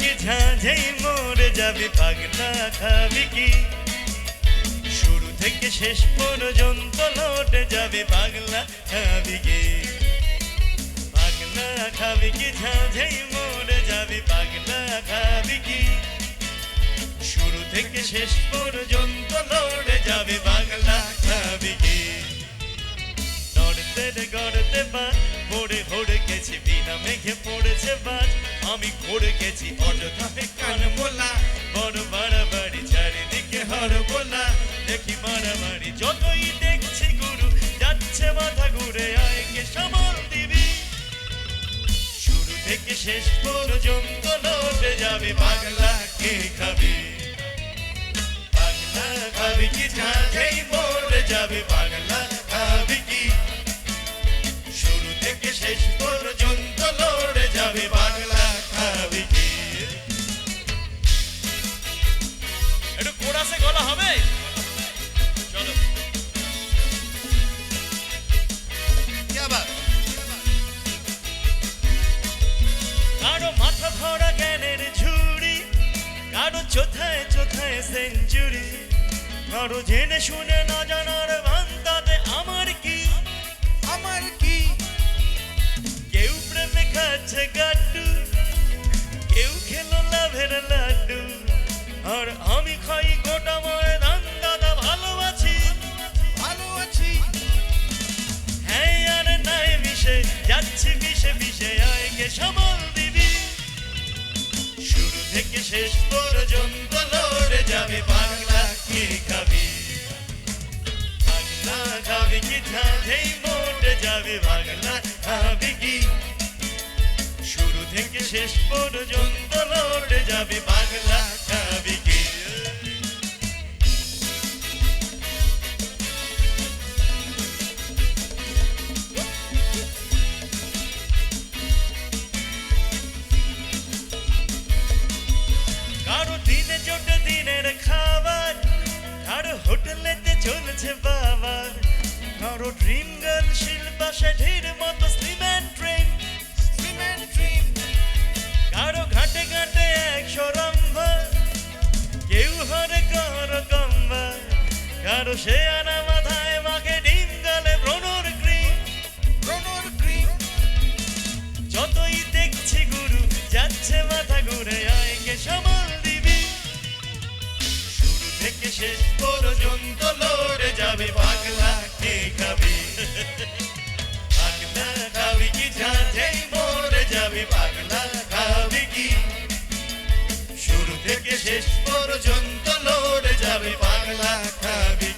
কি ঝাঁঝেই মরে যাবে পাগলা খাবি কি শুরু থেকে শেষ পর্যন্ত লটে যাবে পাগলা খাবি কি পাগলা খাবি কি ঝাঁঝেই মরে যাবে পাগলা খাবি কি শুরু থেকে শেষ পর্যন্ত লড়ে যাবে পাগলা খাবি কি নড়তে গড়তে বাদ পড়ে হড়ে গেছি বিনা মেঘে পড়েছে বাদ আমি ঘুরে গেছি অযথায় কান বলা বড় বাড়াবাড়ি, চারিদিকে হর বলা দেখি মারামারি, যতই দেখছি গুরু, যাচ্ছে মাথা ঘুরে আয়কে সমর দিবি। শুরু থেকে শেষ পর্যন্ত লড়ে যাবে পাগলা সেঞ্চুরি। কারও জেনে শুনে না জানার আমার কি? আমার কি? কেউ প্রেমে খাচ্ছে গাড্ডু কেউ খেলো লাভের লাড্ডু। আর আমি খাই গোটা ময়দান দাদা ভালো আছি ভালো আছি হ্যাঁ আর নাই মিশে যাচ্ছি মিশে মিশে আয়কে সামাল দিবি। শুরু থেকে শেষ পর্যন্ত যাবে বাংলা কি খাবি বাংলা খাবে কি ধাঁধেই মোটে যাবে? বাংলা খাবে কি? শুরু থেকে শেষ পর্যন্ত লড়ে যাবে বাংলা খাবি চলছে বাবার। আরও ড্রিম গার্ল শিল্পা শেঠির মতো সিমেন্ট ড্রিম কারও ঘাটে ঘাটে একশো রম্ভা কেউ হরে কর কম্বা কারও সে আনা শেষ পর্যন্ত লড়ে যাবে। পাগলা কে খাবে? পাগলা খাবি কি? ঝাঁঝেই মরে যাবে। পাগলা খাবি কি? শুরু থেকে শেষ পর্যন্ত লড়ে যাবে। পাগলা খাবি